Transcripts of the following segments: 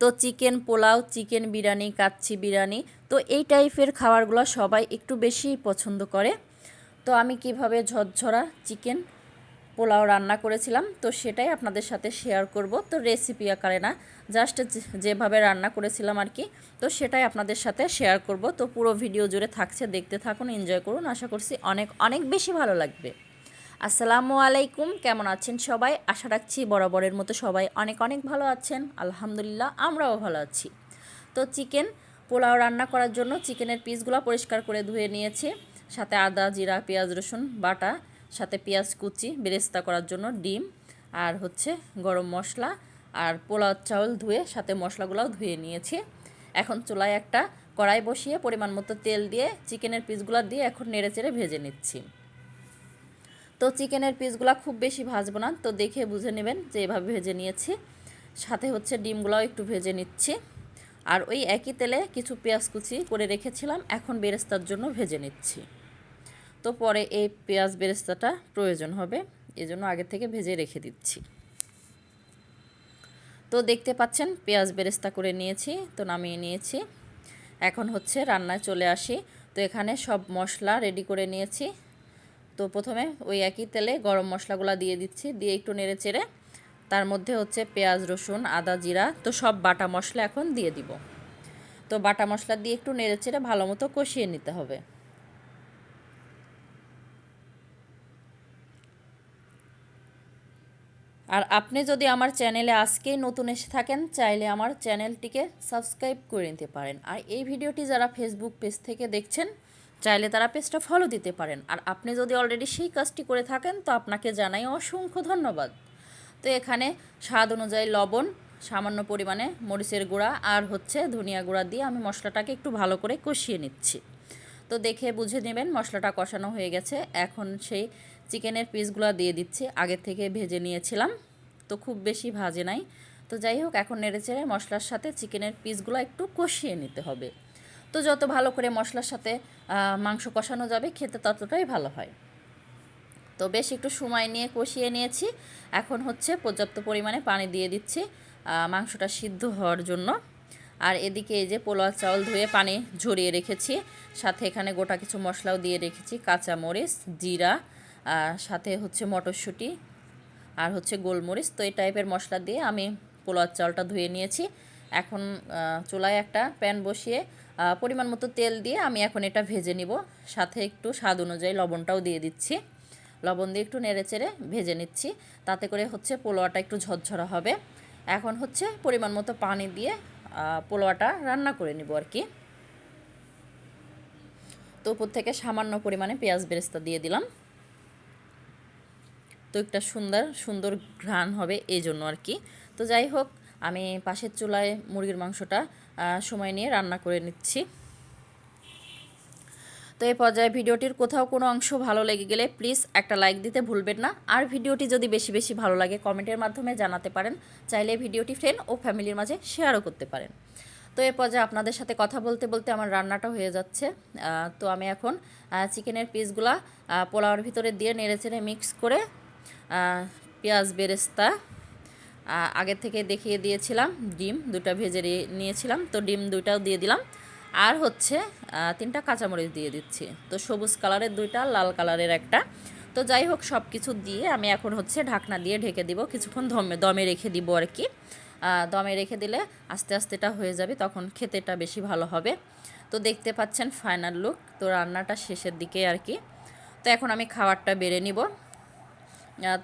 তো chicken pulao, chicken biryani, kacchi biryani, তো এই টাইপের খাবারগুলো সবাই একটু বেশি পছন্দ করে। তো আমি কীভাবে ঝরঝরা চিকেন পোলাও রান্না করেছিলাম, তো সেটাই আপনাদের সাথে শেয়ার করব। তো রেসিপি আকারে না জাস্ট যেভাবে রান্না করেছিলাম আর কি, তো সেটাই আপনাদের সাথে শেয়ার করব। তো পুরো ভিডিও জুড়ে থাকছে, দেখতে থাকুন এনজয় করুন। আশা করছি অনেক অনেক বেশি ভালো লাগবে। আসসালামু আলাইকুম, কেমন আছেন সবাই? আশা রাখছি বরাবরের মতো সবাই অনেক অনেক ভালো আছেন। আলহামদুলিল্লাহ, আমরাও ভালো আছি। তো চিকেন পোলাও রান্না করার জন্য চিকেনের পিসগুলো পরিষ্কার করে ধুয়ে নিয়েছি। সাথে আদা, জিরা, পেঁয়াজ, রসুন, বাটা, সাথে পেঁয়াজ কুচি বেরেস্তা করার জন্য ডিম আর হচ্ছে গরম মশলা আর পোলাও চাউল ধুয়ে সাথে মশলাগুলোও ধুয়ে নিয়েছি। এখন চুলায় একটা কড়াই বসিয়ে পরিমাণ মতো তেল দিয়ে চিকেনের পিসগুলো দিয়ে এখন নেড়ে চেড়ে ভেজে নিচ্ছি। তো চিকেনের পিসগুলো খুব বেশি ভাজবো না, তো দেখে বুঝে নেবেন যে এভাবে ভেজে নিয়েছি। সাথে হচ্ছে ডিমগুলোও একটু ভেজে নিচ্ছি। আর ওই একই তেলে কিছু পেঁয়াজ কুচি করে রেখেছিলাম, এখন বেরেস্তার জন্য ভেজে নিচ্ছি। তো পরে এই পেঁয়াজ বেরেস্তাটা প্রয়োজন হবে, এজন্য আগে থেকে ভেজে রেখে দিচ্ছি। তো দেখতে পাচ্ছেন পেঁয়াজ বেরেস্তা করে নিয়েছি, তো নামিয়ে নিয়েছি। এখন হচ্ছে রান্নায় চলে আসি। তো এখানে সব মশলা রেডি করে নিয়েছি। তো প্রথমে ওই একই তেলে গরম মশলাগুলো দিয়ে দিচ্ছি, দিয়ে একটু নেড়ে চেড়ে। তার মধ্যে হচ্ছে পেঁয়াজ, রসুন, আদা, জিরা, তো সব বাটা মশলা এখন দিয়ে দিব। তো বাটা মশলা দিয়ে একটু নেড়ে চেড়ে ভালো মতো কষিয়ে নিতে হবে। আর আপনি যদি আমার চ্যানেলে আজকেই নতুন এসে থাকেন, চাইলে আমার চ্যানেলটিকে সাবস্ক্রাইব করে নিতে পারেন। আর এই ভিডিওটি যারা ফেসবুক পেজ থেকে দেখছেন চাইলে তারা পেজটা ফলো দিতে পারেন। আর আপনি যদি অলরেডি সেই কাজটি করে থাকেন, তো আপনাকে জানাই অসংখ্য ধন্যবাদ। তো এখানে স্বাদ অনুযায়ী লবণ, সামান্য পরিমাণে মরিচের গুঁড়া আর হচ্ছে ধনিয়া গুঁড়া দিয়ে আমি মশলাটাকে একটু ভালো করে কষিয়ে নিচ্ছি। তো দেখে বুঝে নেবেন মশলাটা কষানো হয়ে গেছে। এখন সেই চিকেনের পিসগুলো দিয়ে দিচ্ছি। আগে থেকে ভেজে নিয়েছিলাম, তো খুব বেশি ভাজে নাই। তো যাই হোক, এখন নেড়ে চেড়ে মশলার সাথে চিকেনের পিসগুলো একটু কষিয়ে নিতে হবে। তো যত ভালো করে মশলার সাথে মাংস কষানো যাবে, খেতে ততটাই ভালো হয়। তো বেশ একটু সময় নিয়ে কষিয়ে নিয়েছি। এখন হচ্ছে পর্যাপ্ত পরিমাণে পানি দিয়ে দিচ্ছি মাংসটা সিদ্ধ হওয়ার জন্য। আর এদিকে এই যে পোলোয়া চাউল ধুয়ে পানি ঝরিয়ে রেখেছি, সাথে এখানে গোটা কিছু মশলাও দিয়ে রেখেছি কাঁচা মরিচ জিরা সাথে হচ্ছে মটরশুঁটি, আর হচ্ছে গোলমরিচ। তো এই টাইপের মশলা দিয়ে আমি পোলোয়ার চাউলটা ধুয়ে নিয়েছি। এখন চুলায় একটা প্যান বসিয়ে পরিমাণ মতো তেল দিয়ে আমি এখন এটা ভেজে নিব। সাথে একটু স্বাদ অনুযায়ী লবণটাও দিয়ে দিচ্ছি। লবণ দিয়ে একটু নেড়ে চেড়ে ভেজে নিচ্ছি। তাতে করে হচ্ছে পোলোয়াটা একটু ঝরঝরা হবে। এখন হচ্ছে পরিমাণ মতো পানি দিয়ে পোলোয়াটা রান্না করে নিব আর কি। তো উপর থেকে সামান্য পরিমাণে পেঁয়াজ বেরেস্তা দিয়ে দিলাম। তো একটা সুন্দর সুন্দর ঘ্রাণ হবে এই জন্য আর কি। তো যাই হোক, আমি পাশের চুলায় মুরগির মাংসটা সময় নিয়ে রান্না করে নিচ্ছি। তো এই পর্যায়ে ভিডিওটির কোথাও কোনো অংশ ভালো লেগে গেলে প্লিজ একটা লাইক দিতে ভুলবেন না। আর ভিডিওটি যদি বেশি বেশি ভালো লাগে, কমেন্টের মাধ্যমে জানাতে পারেন। চাইলে ভিডিওটি ফ্রেন্ড ও ফ্যামিলির মাঝে শেয়ারও করতে পারেন। তো এর পর্যায়ে আপনাদের সাথে কথা বলতে বলতে আমার রান্নাটা হয়ে যাচ্ছে। তো আমি এখন চিকেনের পিসগুলা পোলাওয়ার ভিতরে দিয়ে নেড়ে চেড়ে মিক্স করে পেঁয়াজ বেরেস্তা আগে থেকে দেখিয়ে দিয়েছিলাম, ডিম দুটা ভেজে নিয়েছিলাম, তো ডিম দুইটাও দিয়ে দিলাম। আর হচ্ছে তিনটা কাঁচামরিচ দিয়ে দিচ্ছি। তো সবুজ কালারের দুইটা, লাল কালারের একটা। তো যাই হোক সব কিছু দিয়ে আমি এখন হচ্ছে ঢাকনা দিয়ে ঢেকে দিব, কিছুক্ষণ দমে দমে রেখে দিব আর কি। দমে রেখে দিলে আস্তে আস্তেটা হয়ে যাবে, তখন খেতেটা বেশি ভালো হবে। তো দেখতে পাচ্ছেন ফাইনাল লুক তো রান্নাটা শেষের দিকে আর কি। তো এখন আমি খাবারটা বেড়ে নিব।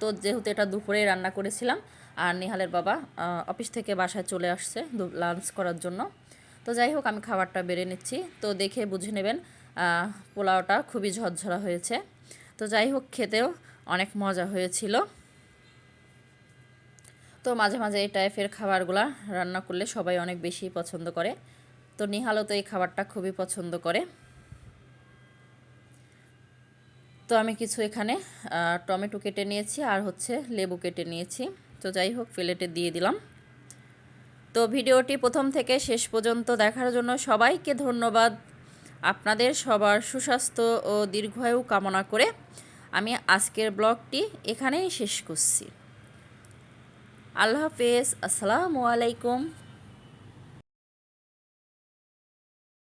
তো যেহেতু এটা দুপুরে রান্না করেছিলাম আর নিহালের বাবা অফিস থেকে বাসায় চলে আসছে লাঞ্চ করার জন্য। তো যাই হোক, আমি খাবারটা বেড়ে নিচ্ছি। তো দেখে বুঝে নেবেন পোলাওটা খুবই ঝরঝরা হয়েছে। তো যাই হোক, খেতেও অনেক মজা হয়েছিল। তো মাঝে মাঝে এই টাইপের খাবারগুলা রান্না করলে সবাই অনেক বেশি পছন্দ করে। তো নিহালও তো এই খাবারটা খুবই পছন্দ করে। তো আমি কিছু এখানে টমেটো কেটে নিয়েছি আর হচ্ছে লেবু কেটে নিয়েছি। তো যাই হোক প্লেটে দিয়ে দিলাম। তো ভিডিওটি প্রথম থেকে শেষ পর্যন্ত দেখার জন্য সবাইকে ধন্যবাদ। আপনাদের সবার সুস্বাস্থ্য ও দীর্ঘায়ু কামনা করে আমি আজকের ব্লগটি এখানেই শেষ করছি। আল্লাহ হাফেজ, আসসালামু আলাইকুম।